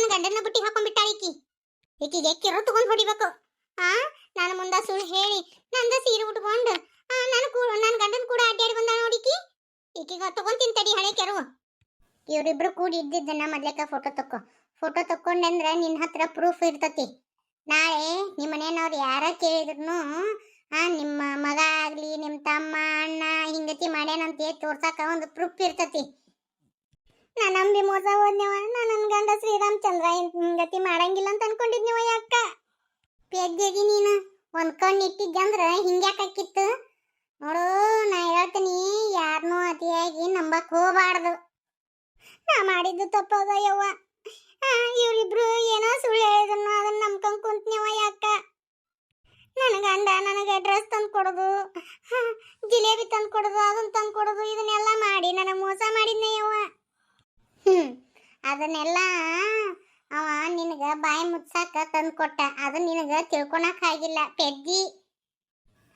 ನನ್ನ ಗಂಡನ ಬುಟ್ಟಿ ಹಾಕೊಂಡ್ಬಿಟ್ಟಾಳ ಈಕಿ. ಈಕಿಗೆ ಕಿರೋ ತಗೊಂಡ್ ಹೊಡಿಬೇಕು. ಆ ನಾನು ಮುಂದ ಸುಳ್ಳು ಹೇಳಿ, ನಂದ ಸೀರೆ ಉಟ್ಕೊಂಡು ನಾನು ನನ್ನ ಗಂಡನ ಕೂಡ ಅಡ್ಡಾಡಿ ಬಂದ ನೋಡಿಕಿ ಈಕಿಗ, ತಗೊಂತೀನಿ ತಡಿ ಹಳೆ ಕೆರವು ಇವರಿಬ್ರು ಕೂಡಿ ಇದ್ದಿದ್ದನ್ನ ಮೊದ್ಲೇಕ ಫೋಟೋ ತಕ್ಕೋ. ಫೋಟೋ ತಕ್ಕೊಂಡಂದ್ರೆ ನಿನ್ನ ಹತ್ರ ಪ್ರೂಫ್ ಇರ್ತತಿ. ನಾಳೆ ನಿಮ್ಮ ಮನೆಯವ್ರು ಯಾರ ಕೇಳಿದ್ರು ಆ, ನಿಮ್ಮ ಮಗ ಆಗ್ಲಿ ನಿಮ್ಮ ತಮ್ಮ, ಅಣ್ಣ ಹಿಂಗತಿ ಮಾಡ್ಯಾನಂತೆ ತೋರ್ಸಾಕ ಒಂದು ಪ್ರೂಫ್ ಇರ್ತತಿ. ನಾ ನಂಬಿ ಮೋಸ ಹೋದ್ನವ. ನಾನು ನನ್ನ ಗಂಡ ಶ್ರೀರಾಮಚಂದ್ರ ಹಿಂಗತಿ ಮಾಡಂಗಿಲ್ಲ ಅಂತ ಅನ್ಕೊಂಡಿದ್ನವ ಯಾಕ ಪೆದ್ದಿದಿ ನೀನು. ಒಂದು ಕಣ್ಣು ಹಿಂಗೆ ಯಾಕಿತ್ತು ನೋಡು, ನಾ ಹೇಳ್ತೀನಿ ಯಾರನ್ನೂ ಅತಿಯಾಗಿ ನಂಬಕ್ ಹೋಗಬಾರ್ದು. ನಾ ಮಾಡಿದ್ದು ತಪ್ಪದ ಯವ್ವ ಇವರಿಬ್ರು ಏನೋ ಸುಳ್ಳು ಹೇಳಿದ್ರು, ಅದನ್ನ ನಂಬ್ಕೊಂಡು ಕುಂತ್ನವ ಯಾಕ ನನ್ನ ಗಂಡ ನನಗೆ ಡ್ರೆಸ್ ತಂದು ಕೊಡೋದು ಜಿಲೇಬಿ ತಂದು ಕೊಡೋದು ಅದನ್ನ ತಂದು ಕೊಡೋದು, ಇದನ್ನೆಲ್ಲ ಮಾಡಿ, ನನಗೆ ಮೋಸ ಮಾಡಿದ್ನೆ ಅದನ್ನೆಲ್ಲ ಅವ ನಿನಗ ಬಾಯಿ ಮುಚ್ಚಾಕ ತಂದು ಕೊಟ್ಟ. ಅದು ನಿನಗ ತಿಳ್ಕೊಳಕ್ ಆಗಿಲ್ಲ. ಪೆದ್ದಿ,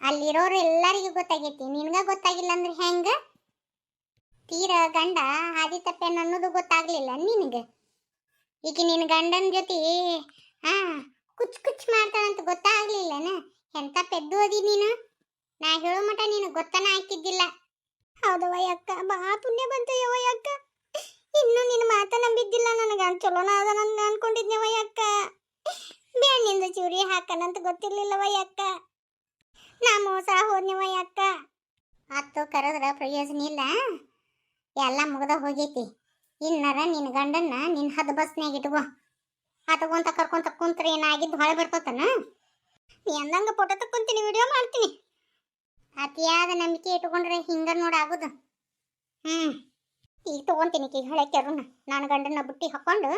ಅಲ್ಲಿರೋರು ಎಲ್ಲರಿಗೂ ಗೊತ್ತಾಗೈತಿ. ನಿನಗ ಗೊತ್ತಾಗಿಲ್ಲ ಅಂದ್ರೆ ಹೆಂಗ? ತೀರ ಗಂಡ ಹಾದಿ ತಪ್ಪೇನ ಅನ್ನೋದು ಗೊತ್ತಾಗ್ಲಿಲ್ಲ ನಿನಗೆ? ಈಗ ನಿನ್ನ ಗಂಡನ ಜೊತೆ, ಆ, ಕುಚ್ ಕುಚ್ ಮಾಡ್ತಾಳಂತ ಗೊತ್ತಾಗ್ಲಿಲ್ಲನ? ಎಂತ ಪೆದ್ದು ಅದಿ ನೀನು? ನಾ ಹೇಳೋ ಮಟ ನಿನಗೆ ಗೊತ್ತನ ಹಾಕಿದ್ದಿಲ್ಲ. ಹೌದವ ಅಕ್ಕ ಬಾ ಪುಣ್ಯ ಬಂತು ಯವ ಅಕ್ಕ ಇನ್ನು ನಿನ್ನ ಮಾತ ನಂಬಿದ್ದಿಲ್ಲ ನನಗ. ಚಲೋನ ಅದ ನನ್ಗೆ ಅನ್ಕೊಂಡಿದ್ನವ ಅಕ್ಕ. ಬೇಣ್ಣಿಂದ ಚೂರಿ ಹಾಕನಂತ ಗೊತ್ತಿರ್ಲಿಲ್ಲವ ಅಕ್ಕ. ನಾ ಮೋಸ ಹೋದ್ನವ ಅಕ್ಕ. ಅತ್ತು ಕರೆದ್ರ ಪ್ರಯೋಜನ ಇಲ್ಲ. ಎಲ್ಲ ಮುಗ್ದ ಹೋಗೈತಿ. ಇನ್ನರ ನಿನ್ನ ಗಂಡನ್ನ ನಿನ್ನ ಹದ ಬಸ್ನ್ಯಾಗ ಇಟ್ಕೋ. ಹತ್ಕೊಂತ ಕರ್ಕೊಂತ ಕುಂತ್ರಿ ಏನಾಗಿದ್ದು ಹೊಳೆ ಬರ್ತತನ? ನೀ ಅಂದಂಗ ಫೋಟೋ ತಕ್ಕೊಂತೀನಿ ವಿಡಿಯೋ ಮಾಡ್ತೀನಿ. ಅತಿಯಾದ ನಂಬಿಕೆ ಇಟ್ಕೊಂಡ್ರೆ ಹಿಂಗ ನೋಡಿ ಆಗುದು. ಹ್ಮ್. ಈಗ ತಗೊಂತೀನಿ ಈಗ ಹಳೆ ಕೆರೂನ ನಾನು ಗಂಡನ ಬುಟ್ಟಿ ಹಾಕೊಂಡು,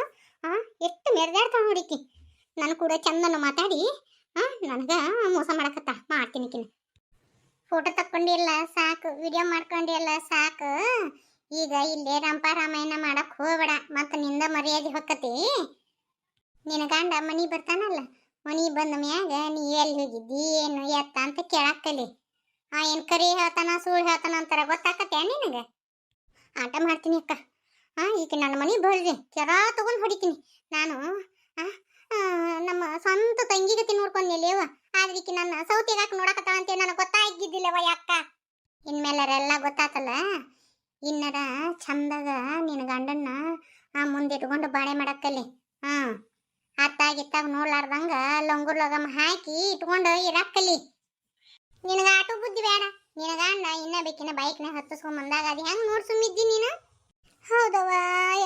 ಆ, ಎಷ್ಟು ಮೆರೆದಾಡ್ತಾವ ನೋಡಿಕಿ ನಾನು ಕೂಡ ಚಂದನ ಮಾತಾಡಿ, ಆ, ನನಗೆ ಮೋಸ ಮಾಡಕತ್ತ? ಮಾಡ್ತೀನಿ ಕಿನ ಫೋಟೋ ತಕ್ಕೊಂಡಿಲ್ಲ ಸಾಕು. ವಿಡಿಯೋ ಮಾಡ್ಕೊಂಡಿಲ್ಲ ಸಾಕು. ಈಗ ಇಲ್ಲೇ ರಂಪ ರಾಮಾಯಣ ಮಾಡಕ್ ಹೋಗ್ಬೇಡ. ಮತ್ತ ನಿಂದ ಮರ್ಯಾದೆ ಹೊಕ್ಕತಿ. ನಿನ್ನ ಗಂಡ ಮನಿ ಬರ್ತಾನಲ್ಲ, ಮನಿ ಬಂದ ಮ್ಯಾಗ ನೀ ಎಲ್ಲಿ ಹೋಗಿದ್ದಿ, ಏನು ಎತ್ತ ಅಂತ ಕೇಳಾಕಲಿ ಆ, ಏನ್ ಕರಿ ಹೇಳ್ತಾನ, ಸುಳ್ಳು ಹೇಳ್ತಾನ ಅಂತಾರ ಗೊತ್ತಾಕತ್ತೆ ನಿನಗ? ಆಟ ಮಾಡ್ತೀನಿ ಅಕ್ಕ. ಆ ಈಗ ನನ್ನ ಮನಿ ಬಳ್ರಿ ಕೆರ ತಗೊಂಡು ಹೊಡಿತೀನಿ. ನಾನು ನಮ್ಮ ಸ್ವಂತ ತಂಗಿಗತಿ ನೋಡ್ಕೊಂಡಿಲ್ಲೇವ ಆದ್ರೆ ಈಕಿ ನನ್ನ ಸೌತಿಗಾಕ ನೋಡಕತ್ತಾಳ ಅಂತ ನನಗೆ ಗೊತ್ತಾಗಿದ್ದಿಲ್ಲವ ಅಕ್ಕ ಇನ್ಮೇಲರೆಲ್ಲ ಗೊತ್ತಾತಲ್ಲ. ಇನ್ನರ ಚಂದಾಗ ನಿನ್ನ ಗಂಡನ್ನ ಮುಂದೆ ಇಟ್ಕೊಂಡು ಬಾಳೆ ಮಾಡಕ್ಕಲ್ಲಿ. ಹಾ ಅತ್ತಾಗಿತ್ತಾಗ ನೋಡ್ಲಾರ್ದಂಗ ಲಂಗುರ್ ಲಗಮ್ ಹಾಕಿ ಇಟ್ಕೊಂಡು ಇರಕ್ಕಲ್ಲಿ. ನಿನಗೆ ಆಟೋ ಬುದ್ಧಿ ಬೇಡ. ನಿನ ಗಂಡ ಇನ್ನ ಬೇಕಿನ ಬೈಕ್ನ ಹತ್ತಿಸ್ಕೊಂಡ್ ಬಂದಾಗ ಅದು ಹೆಂಗ್ ನೋಡ್ ಸುಮ್ಮಿದ್ದಿ ನೀನು? ಹೌದವ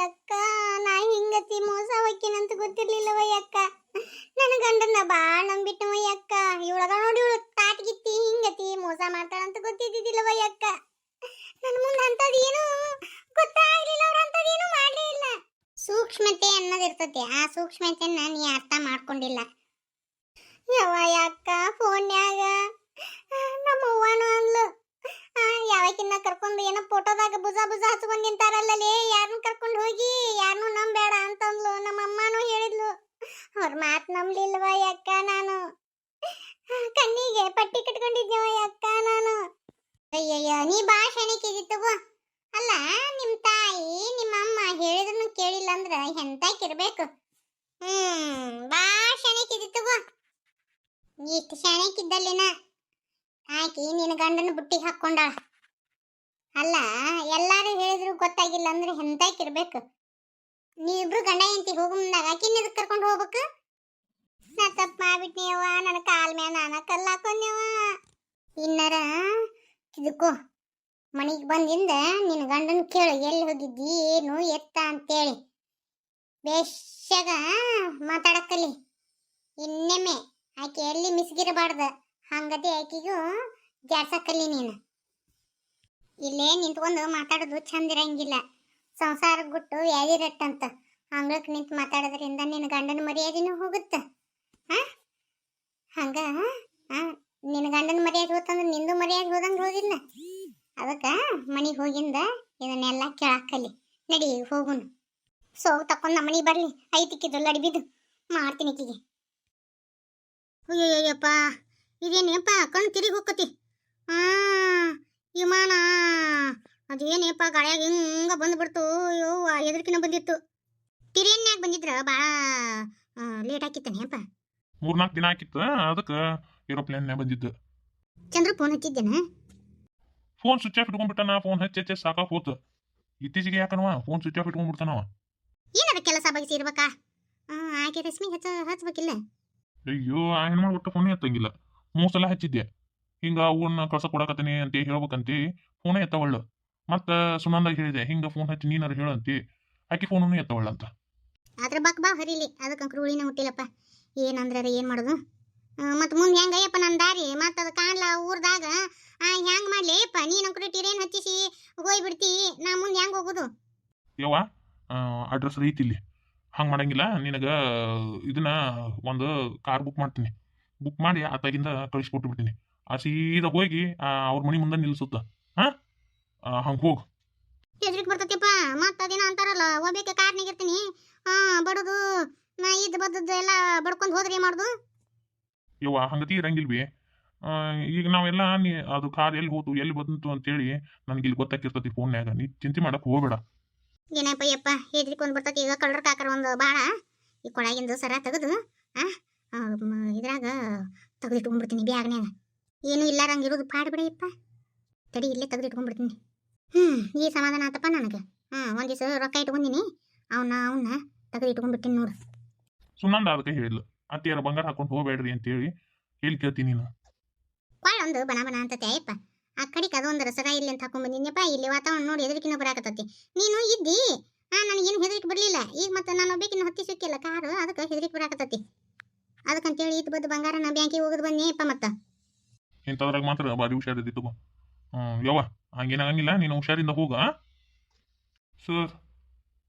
ಅಕ್ಕ, ನಾ ಹಿಂಗತಿ ಮೋಸ ಹೋಕ್ಕಿನಂತ ಗೊತ್ತಿರ್ಲಿಲ್ಲವ ಅಕ್ಕ. ನನ್ನ ಗಂಡನ್ನ ಬಾಳ ನಂಬಿಟ್ಟವ ಅಕ್ಕ. ಇವಳಗ ನೋಡಿ ಇವಳು ತಾಟ್ಗಿತ್ತಿ ಹಿಂಗತಿ ಮೋಸ ಮಾಡ್ತಾಳಂತ ಗೊತ್ತಿದ್ದಿದ್ದಿಲ್ಲವ ಅಕ್ಕ. ನನ್ನ ಮುಂದೆ ಅಂತದ ಏನು ಗೊತ್ತಾಗ್ಲಿಲ್ಲ ಅವ್ರ ಅಂತದ ಏನು ಮಾಡಲೇ ಇಲ್ಲ. ಸೂಕ್ಷ್ಮತೆ ಅನ್ನೋದು ಇರ್ತೈತಿ. ಆ ಸೂಕ್ಷ್ಮತೆಯನ್ನ ನೀ ಅರ್ಥ ಮಾಡ್ಕೊಂಡಿಲ್ಲ. ಯವ್ವ ಅಕ್ಕ ಫೋನ್ಯಾಗ ನಮ್ಮ ಅವ್ವನು ಅಂದ್ಲು. ಆ, ಯಾವಕಿನ್ನ ಕರ್ಕೊಂಡು ಏನೋ ಫೋಟೋದಾಗ ಭುಜ ಭುಜ ಹಚ್ಕೊಂಡ್ ನಿಂತಾರಲ್ಲಲೇ ಯಾರನ್ನ ಕರ್ಕೊಂಡು ಹೋಗಿ ಯಾರನ್ನೂ ನಂಬೇಡ ಅಂತಂದ್ಲು. ನಮ್ಮ ಅಮ್ಮನೂ ಹೇಳಿದ್ಲು. ಅವ್ರ ಮಾತು ನಂಬ್ಲಿಲ್ವ ಅಕ್ಕ ನಾನು? ಕಣ್ಣಿಗೆ ಪಟ್ಟಿ ಕಟ್ಕೊಂಡಿದ್ನವ ಅಕ್ಕ ನಾನು? ಅಯ್ಯಯ್ಯ ನೀ ಬಾ ಶನಿಕಿದಿತ್ತಗೋ ಅಲ್ಲ ನಿಮ್ಮ ತಾಯಿ ನಿಮ್ಮ ಅಮ್ಮ ಹೇಳಿದ್ರು ಕೇಳಿಲ್ಲ ಅಂದ್ರೆ ಎಂತಕಿರ್ಬೇಕು ಹ್ಮ್ ಬಾ ಶನಿಕಿದಿತ್ತಗೋ ಇಷ್ಟು ಶನಿಕಿದ್ದಲ್ಲಿನ ಆಕಿ ನಿನ್ನ ಗಂಡನ ಬುಟ್ಟಿಗೆ ಹಾಕ್ಕೊಂಡಾಳ. ಅಲ್ಲ, ಎಲ್ಲಾರು ಹೇಳಿದ್ರು ಗೊತ್ತಾಗಿಲ್ಲ ಅಂದ್ರೆ ಎಂತಕಿರ್ಬೇಕು ನೀವಿಬ್ರು ಗಂಡ ಎಂತಿ ಹೋಗು ಮುಂದಾಗ ಆಕಿನ ಇದಕ್ಕೆ ಕರ್ಕೊಂಡು ಹೋಗ್ಬೇಕು? ನಾ ತಪ್ಪು ಮಾಡ್ಬಿಟ್ನಿಯವ್ವ, ನನ್ನ ಕಾಲ್ ಮ್ಯಾಲ ನಾನ ಕಲ್ಲ ಹಾಕೊಂಡ್ಯವ ಇನ್ನರ ಇದಕ್ಕೋ ಮನೆಗೆ ಬಂದಿಂದ ನಿನ್ನ ಗಂಡನ ಕೇಳು, ಎಲ್ಲಿ ಹೋಗಿದ್ದಿ, ಏನು, ಎತ್ತ ಅಂತೇಳಿ. ಬೇಷಾಗ ಮಾತಾಡಕ್ಕಲ್ಲಿ. ಇನ್ನೊಮ್ಮೆ, ಆಕೆ ಎಲ್ಲಿ ಮಿಸ್ಗಿರಬಾರ್ದ? ಹಂಗತಿ ಆಕಿಗೂ ಜಾಡ್ಸಕ್ಕಲ್ಲಿ ನೀನು. ಇಲ್ಲೇ ನಿಂತ್ಕೊಂಡು ಮಾತಾಡೋದು ಚಂದ ಇರಂಗಿಲ್ಲ. ಸಂಸಾರ ಗುಟ್ಟು ಎದಿರಟ್ಟಂತ ಹಂಗಕ್ಕೆ ನಿಂತು ಮಾತಾಡೋದ್ರಿಂದ ನಿನ್ನ ಗಂಡನ ಮರ್ಯಾದೆನೂ ಹೋಗುತ್ತೆ. ಹಾ ಹಂಗ ಹಾಂ ನಿನ್ನ ಗಂಡನ ಮರ್ಯಾದೆ ಹೋತಂದ್ರೆ ನಿಂದು ಮರ್ಯಾದೆ ಹೋದಂಗೆ ಹೋಗಿಲ್ಲ ಅದಕ್ಕೆ ಮನೆಗೆ ಹೋಗಿಂದ ಇದನ್ನೆಲ್ಲ ಕೇಳಾಕಲಿ. ನಡಿ, ಹೋಗುನು. ಸೋ ತಕೊಂಡ್ ನಮ್ಮ ಮನೆಗೆ ಬರಲಿ. ಐತಿಕ್ಕಿದ್ದು ಲಡಿ ಬಿದ್ದು ಮಾಡ್ತೀನಿ ಅಯ್ಯಯ್ಯಪ್ಪ ಇದೇನಪ್ಪ ಕಣ್ಣು ತಿರುಗಿ ಹೋಗತಿ ಆ ವಿಮಾನ. ಅದೇನೇಪ್ಪ ಗಾಳಿಯಾಗ ಹಿಂಗ ಬಂದ್ಬಿಡ್ತು. ಅಯ್ಯೋ ಎದ್ರಕಿನ ಬಂದಿತ್ತು. ತಿರಿಯನ್ಯಾಗ ಬಂದಿದ್ರ ಬಾ. ಲೇಟ್ ಆಕಿತ್ತನೇಪ್ಪ ಮೂರ್ನಾಲ್ಕು ದಿನ ಆಕಿತ್ತು ಅದಕ್ಕೆ ಏರೋಪ್ಲೇನ್ನೇ ಬಂದಿದ್ದು. ಚಂದ್ರ ಫೋನ್ ಹಚ್ಚಿದ್ದೇನೆ ಫೋನ್ ಸ್ವಿಚ್ ಆಫ್ ಇಟ್ಕೊಂಡ್ಬಿಟ್ಟಾನ ಫೋನ್ ಹಚ್ಚಿ ಹಚ್ಚಿ ಸಾಕಾಗ್ ಹೋತು. ಇತ್ತೀಚೆಗೆ ಯಾಕನವ ಫೋನ್ ಸ್ವಿಚ್ ಆಫ್ ಇಟ್ಕೊಂಡ್ಬಿಡ್ತಾನವ? ಏನದ ಕೆಲಸ ಬಗೆಸಿ ಇರ್ಬೇಕಾ? ಆಕೆ ರಶ್ಮಿ ಹಚ್ಚ ಹಚ್ಬೇಕಿಲ್ಲ? ಅಯ್ಯೋ ಆ ಹೆಣ್ಮಗಳು ಒಟ್ಟು ಫೋನೇ ಎತ್ತಂಗಿಲ್ಲ. ಮೂರ್ ಸಲ ಹಚ್ಚಿದ್ದೆ. ಹಿಂಗ ಅವನ್ನ ಕಳ್ಸ ಕೊಡಕತ್ತೀನಿ ಅಂತ ಹೇಳ್ಬೇಕಂತಿ ಫೋನೇ ಎತ್ತವಳ್ಳು. ಮತ್ತ ಸುನಂದಾಗ ಹೇಳಿದೆ ಹಿಂಗ ಫೋನ್ ಹಚ್ಚಿ ನೀನಾರು ಹೇಳಂತಿ ಆಕಿ ಫೋನನ್ನು ಎತ್ತವಳ್ಳ ಅಂತ. ಅದ್ರ ಬಾಕ್ ಬಾ ಹರಿಲಿ. ಅದಕ್ಕೆ ಕ್ರೂಳಿನ ಹುಟ್ಟಿಲ್ಲಪ್ಪ. ಏನಂದ್ರೆ ಏನು ಮಾಡೋದು? ಮತ್ತು ಮುಂದೆ ಹೆಂಗಯ್ಯಪ್ಪ ನನ್ನ ದಾರಿ? ಮತ್ತು ಅದು ಕಾಣ್ಲ ಊರ್ದಾಗ? ಹೆಂಗ್ ಮಾಡ್ಲಿ? ಅಯ್ಯಪ್ಪ ನೀನು ಕೂಡ ಟಿರೇನ್ ಹಚ್ಚಿಸಿ ಹೋಗಿ ಬಿಡ್ತಿ ನಾ ಮುಂದೆ ಹೆಂಗ್ ಹೋಗೋದು? ಯವ್ವ ಅಡ್ರೆಸ್ ಐತಿ ಇಲ್ಲಿ. ಹಂಗೆ ಮಾಡಂಗಿಲ್ಲ. ನಿನಗೆ ಇದನ್ನ ಒಂದು ಕಾರ್ ಬುಕ್ ಮಾಡ್ತೀನಿ. ಬುಕ್ ಮಾಡಿ ಆತಾಗಿಂದ ಕಳಿಸ್ಕೊಟ್ಟು ಬಿಡ್ತೀನಿ ಆ ಸೀದಾ ಹೋಗಿ ಅವ್ರ ಮನೆ ಮುಂದೆ ನಿಲ್ಸುತ್ತ. ಹಾ? ಹಂಗೆ ಹೋಗು. ಹೆದ್ರಿಕ್ ಬರ್ತೈತಿಪ್ಪ ಮತ್ತೆ ಅದೇನೋ ಅಂತಾರಲ್ಲ ಹೋಗ್ಬೇಕು ಕಾರ್ನಾಗ ಇರ್ತೀನಿ. ಹಾ ಬಡದು ನಾ ಇದ್ದು ಬದ್ದದ್ದು ಎಲ್ಲ ಬಡ್ಕೊಂಡು ಹೋದ್ರೆ ಏನು ಮಾಡುದು? ಯವ್ವ ಹಂಗತಿ ಇರಂಗಿಲ್ವಿ ಈಗ ನಾವೆಲ್ಲ ನೀ ಅದು ಕಾರ್ ಎಲ್ಲಿ ಹೋತು ಎಲ್ಲಿ ಬಂತು ಅಂತೇಳಿ ನನಗೆ ಇಲ್ಲಿ ಗೊತ್ತಾಕಿರ್ತತಿ ಫೋನ್ಯಾಗ ನೀ ಚಿಂತೆ ಮಾಡಕ್ ಹೋಗ್ಬೇಡ. ಏನಪ್ಪ ಯಪ್ಪ ಹೆದ್ರಿಕೊಂಡ್ ಬರ್ತೈತಿ ಈಗ ಕಳ್ಳರ್ ಕಾಕರ ಒಂದು ಬಾಳ ಈ ಕೊಳಗಿಂದು ಸರ ತೆಗೆದು ಆ? ಇದ್ರಾಗ ತೆಗೆದಿಟ್ಕೊಂಡ್ಬಿಡ್ತೀನಿ ಬ್ಯಾಗ್ನ್ಯಾಗ. ಏನು ಇಲ್ಲಾರಂಗೆ ಇರೋದು ಪಾಡ್ಬಿಡಯಪ್ಪ ತಡಿ ಇಲ್ಲೇ ತೆಗೆದಿಟ್ಕೊಂಡ್ಬಿಡ್ತೀನಿ ಹ್ಮ್ ಈ ಸಮಾಧಾನ ಆತಪ್ಪ ನನಗೆ. ಹಾಂ ಒಂದು ದಿವಸ ರೊಕ್ಕ ಇಟ್ಕೊಂಡಿನಿ. ಅವನ್ನ ಅವನ್ನ ತೆಗೆದಿಟ್ಕೊಂಡ್ಬಿಡ್ತೀನಿ ನೋಡು. ಸುನಂದ ಅದಕ್ಕೆ ಹೇಳಿದ್ಲು. ಅತ್ತಿಯಾರ ಬಂಗಾರ ಹಾಕೊಂಡು ಹೋಗಬೇಡ್ರಿ ಅಂತೇಳಿ ಹೇಳಿ ಕೇಳ್ತೀನಿ ನೀನು. ಕೊಳ್ಳ ಒಂದು ಬಣ ಬಣ ಅಂತ ಅಯ್ಯಪ್ಪ. ಆ ಕಡೆಗೆ ಅದೊಂದು ರಸರ ಇಲ್ಲಿ ಅಂತ ಹಾಕೊಂಡ್ ಬಂದಿದ್ನಪ್ಪ. ಇಲ್ಲಿ ವಾತಾವರಣ ನೋಡಿ ಹೆದರಿಕಿನ ಬರಾಕತ್ತತಿ ನೀನು ಇದ್ದಿ? ಆ ನನಗೇನು ಹೆದರಿಕೆ ಬರಲಿಲ್ಲ. ಈಗ ಮತ್ತೆ ನಾನು ಒಬ್ಬೇಕಿನ ಹತ್ತಿ ಸಿಕ್ಕಿಲ್ಲ. ಕಾರು ಅದಕ್ಕೆ ಹೆದರಿಕೆ ಬರಾಕತ್ತತಿ. ಅದಕ್ಕಂತೇಳಿ ಇತ್ತು ಬದ್ದು ಬಂಗಾರ ನಾ ಬ್ಯಾಂಕಿಗೆ ಬನ್ನಿ ಅಪ್ಪ ಮತ್ತ. ಇಂಥದ್ರಾಗ ಮಾತ್ರ ಭಾರಿ ಹುಷಾರಿದ್ದಿತ್ತು ಬಾ ಯವ್ವ ಹಂಗೇನಾಗಂಗಿಲ್ಲ ನೀನು ಹುಷಾರಿಂದ ಹೋಗ ಸರ್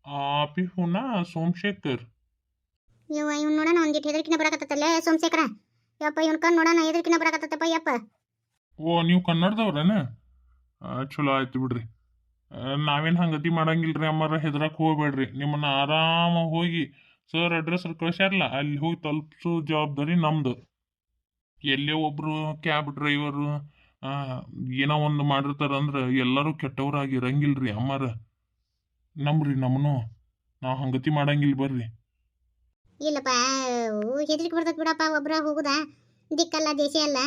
ಆಪಿ ಹುನ ಸೋಮಶೇಖರ್. ಯವ್ವ ಇವ್ನು ನೋಡೋಣ ಒಂದಿಟ್ಟು ಹೆದರಿಕಿನ ಬರಾಕತ್ತಲ್ಲ ಸೋಮಶೇಖರ? ಯಪ್ಪ ಇವ್ನ ಕಣ್ಣು ನೋಡೋಣ ಹೆದರಿಕಿನ ಬರಾಕತ್ತಪ್ಪ ಯಪ್ಪ? ಓ ನೀವು ಕನ್ನಡದವ್ರೇನ? ಚಲೋ ಆಯ್ತು ಬಿಡ್ರಿ. ನಾವೇನು ಹಂಗತಿ ಮಾಡಂಗಿಲ್ರಿ ಅಮ್ಮಾರ ಹೆದ್ರಕ್ಕೆ ಹೋಗ್ಬೇಡ್ರಿ. ನಿಮ್ಮನ್ನ ಆರಾಮ ಹೋಗಿ ಸರ್ ಅಡ್ರೆಸ್ ಕಳ್ಸ್ಯಾರಲ್ಲ ಅಲ್ಲಿ ಹೋಗಿ ತಲುಪಿಸೋ ಜವಾಬ್ದಾರಿ ನಮ್ದು. ಎಲ್ಲೇ ಒಬ್ರು ಕ್ಯಾಬ್ ಡ್ರೈವರು ಏನೋ ಒಂದು ಮಾಡಿರ್ತಾರ ಅಂದ್ರೆ ಎಲ್ಲರೂ ಕೆಟ್ಟವರಾಗಿ ಇರಂಗಿಲ್ರಿ ಅಮ್ಮಾರ. ನಮ್ರಿ ನಮ್ಮನು ನಾವು ಹಂಗತಿ ಮಾಡಂಗಿಲ್ಲ ಬರ್ರಿ. ಇಲ್ಲಪ್ಪ ಹೆದರಿಕೆ ಬರ್ತದೆ ಬಿಡಪ್ಪ ಒಬ್ಬರ ಹೋಗುದಾ. ದಿಕ್ಕಲ್ಲ ದೇಶ ಅಲ್ಲ.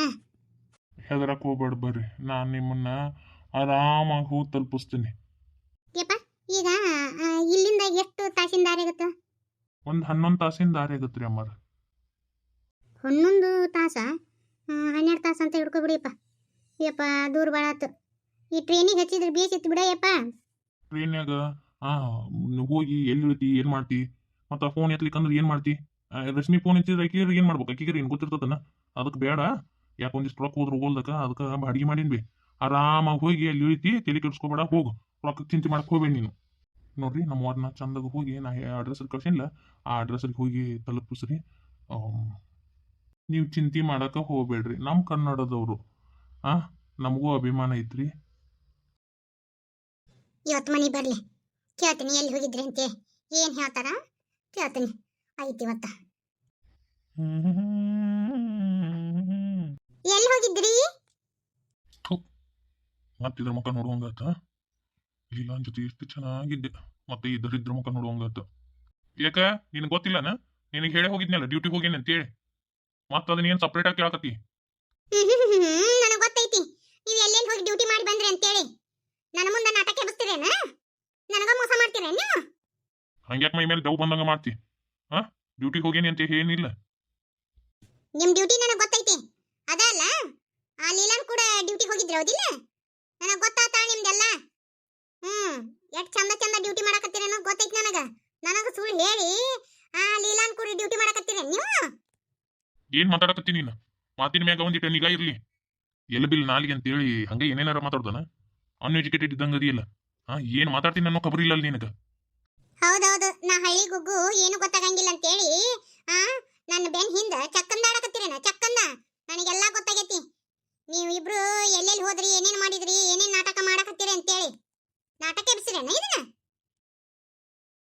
ಹೆದರಕ್ ಹೋಗ್ಬೇಡ ಬರ್ರಿ. ನಾನು ನಿಮ್ಮನ್ನ ಆರಾಮಾಗಿ ಹೋಗಿ ತಲುಪಿಸ್ತೀನಿ. ಯಪ್ಪ ಈಗ ಇಲ್ಲಿಂದ ಎಷ್ಟು ತಾಸಿನ ದಾರಿ ಆಗುತ್ತೆ ಒಂದು ಹನ್ನೊಂದು ತಾಸಿನ ದಾರಿ ರೀ ಅಮ್ಮಾರ. ಹನ್ನೊಂದು ತಾಸ? ಹನ್ನೆರಡು ತಾಸು ಅಂತ ಹಿಡ್ಕೊಬಿಡಿಯಪ್ಪ ಯಪ್ಪ ದೂರ ಭಾಳ ಆತು. ಈ ಟ್ರೈನಿಗೆ ಹಚ್ಚಿದ್ರೆ ಬೇಸಿತ್ತು ಬಿಡಯ್ಯಪ್ಪ. ಟ್ರೈನ್ಯಾಗ ಆ ಹೋಗಿ ಎಲ್ಲಿ ಇಳಿತಿ ಏನ್ ಮಾಡ್ತಿ? ಮತ್ತು ಫೋನ್ ಎತ್ಲಿಕ್ಕಂದ್ರೆ ಏನ್ ಮಾಡ್ತಿ? ರಶ್ಮಿ ಫೋನ್ ಹಚ್ಚಿದ್ರೆ ಆಕಿಗೆ ಏನು ಮಾಡ್ಬೇಕು? ಆಕಿಗೆ ಏನ್ ಗೊತ್ತಿರ್ತದನ? ಅದಕ್ಕೆ ಬೇಡ. ಯಾಕೆ ಒಂದಿಷ್ಟು ರೊಕ್ಕ ಹೋದ್ರೆ ಹೋಗ್ದಕ್ಕ ಅದಕ್ಕೆ ಬಾಡಿಗೆ ಮಾಡೀನಿ ಆರಾಮಾಗಿ ಹೋಗಿ ಅಲ್ಲಿ ಇಳಿತಿ ತಲೆ ಕೆಡ್ಸ್ಕೊಬೇಡ ಹೋಗು. ರೊಕ್ಕ ಚಿಂತೆ ಮಾಡಕ್ಕೆ ಹೋಗ್ಬೇಡಿ ನೀನು. ನೋಡ್ರಿ ನಮ್ಮ ವಾರ್ಡ್ನ ಚಂದಾಗ ಹೋಗಿ ನಾ ಅಡ್ರೆಸ್ ಕಳ್ಸಿಲ್ಲ ಆ ಅಡ್ರೆಸ್ಸಿಗೆ ಹೋಗಿ ತಲುಪಿಸ್ರಿ. ನೀವು ಚಿಂತೆ ಮಾಡಕ ಹೋಗ್ಬೇಡ್ರಿ. ನಮ್ಮ ಕನ್ನಡದವರು. ಆ ನಮಗೂ ಅಭಿಮಾನ ಐತ್ರಿ. ಇವತ್ತು ಮನೆ ಬರಲಿ. ಕೇಳ್ತೀನಿ ಎಲ್ಲಿ ಹೋಗಿದ್ರಿ ಅಂತೆ? ಏನು ಹೇಳ್ತಾರ? ಕೇಳ್ತೀನಿ. ಐತಿ ಇವತ್ತ. ಎಲ್ಲಿ ಹೋಗಿದ್ರಿ? ಮತ್ತಿದ್ರ ಮುಖ ನೋಡುವಂಗಾತ. ಲೀಲಾನ್ ಜೊತೆ ಎಷ್ಟು ಚೆನ್ನಾಗಿದ್ದೆ. ಮತ್ತೆ ಈ ದರಿದ್ರ ಮುಖ ನೋಡುವಂಗಾತ ಯಾಕ? ನಿನಗೆ ಗೊತ್ತಿಲ್ಲನ? ನಿನಗೆ ಹೇಳಿ ಹೋಗಿದ್ನಲ್ಲ ಡ್ಯೂಟಿ ಅಂತ ಅಂತೇಳಿ. ಮತ್ತೆ ಅದನ್ನ ಏನ್ ಸಪ್ರೇಟ್ ಆಗಿ ಕೇಳಕತ್ತಿ? ನನಗೆ ಗೊತ್ತೈತಿ. ನೀವು ಎಲ್ಲೆಲ್ಲಿ ಹೋಗಿ ಡ್ಯೂಟಿ ಮಾಡಿ ಬಂದ್ರಿ ಅಂತೇಳಿ. ನನ್ನ ಮುಂದೆ ನಾಟಕ ಎಬ್ಸ್ತೀರೇನ ನನಗ ಮೋಸ ಮಾಡ್ತೀರೇನು ಹಂಗ್ಯಾಕ್ ಮೈ ಮೇಲೆ ದವ್ ಬಂದಂಗ ಮಾಡ್ತಿ? ಹಾ? ಡ್ಯೂಟಿಗೆ ಹೋಗೇನಿ ಅಂತ ಏನಿಲ್ಲ. ನಿಮ್ಮ ಡ್ಯೂಟಿ ನನಗೆ ಗೊತ್ತೈತಿ. ಅದಲ್ಲ ಆ ಲೀಲಾನ್ ಕೂಡ ಡ್ಯೂಟಿ ಹೋಗಿದ್ರಿ ಹೌದಿಲ್ಲ? ನನಗೆ ಗೊತ್ತಾತ ನಿಮ್ದೆಲ್ಲ? ಹ್ಮ್ ಎಷ್ಟ್ ಚಂದ ಚಂದ ಡ್ಯೂಟಿ ಮಾಡಕತ್ತೀರೇನೋ ಗೊತ್ತೈತಿ ನನಗ. ನನಗ ಸುಳ್ಳು ಹೇಳಿ ಆ ಲೀಲಾನ್ ಕುರಿ ಡ್ಯೂಟಿ ಮಾಡಕತ್ತೀರ ನೀವು? ಏನ್ ಮಾತಾಡಕತ್ತಿ ನೀನು? ಮಾತಿನ ಮ್ಯಾಗ ಒಂದಿಟ್ಟು ನಿಗಾ ಇರ್ಲಿ. ಎಲ್ಲ ಬಿಲ್ ನಾಲಿಗೆ ಅಂತೇಳಿ ಹಂಗೆ ಏನೇನಾರ ಮಾತಾಡ್ದಾನ? ಅನ್ಎಜುಕೇಟೆಡ್ ಇದ್ದಂಗ ಅದಿಯಲ್ಲ. ಹಾ ಏನ್ ಮಾತಾಡ್ತೀನಿ ಅನ್ನೋ ಖಬರ್ ಇಲ್ಲ ನಿನಗ. ಹೌದೌದು ನಾ ಹಳ್ಳಿ ಗುಗ್ಗು ಏನು ಗೊತ್ತಾಗಂಗಿಲ್ಲ ಅಂತೇಳಿ ಆ ನನ್ನ ಬೆನ್ ಹಿಂದ ಚಕ್ಕಂದ ಆಡಕತ್ತೀರೇನ? ಚಕ್ಕಂದ? ನನಗೆಲ್ಲ ಗೊತ್ತಾಗೈತಿ. ನೀವಿಬ್ರು ಎಲ್ಲೆಲ್ಲಿ ಹೋದ್ರಿ ಏನೇನ್ ಮಾಡಿದ್ರಿ ಏನೇನ್ ನಾಟಕ ಮಾಡಕತ್ತೀರಿ ಅಂತೇಳಿ. ನಾಟಕ ಎಬ್ಸಿರೇನ ಇದನ್ನ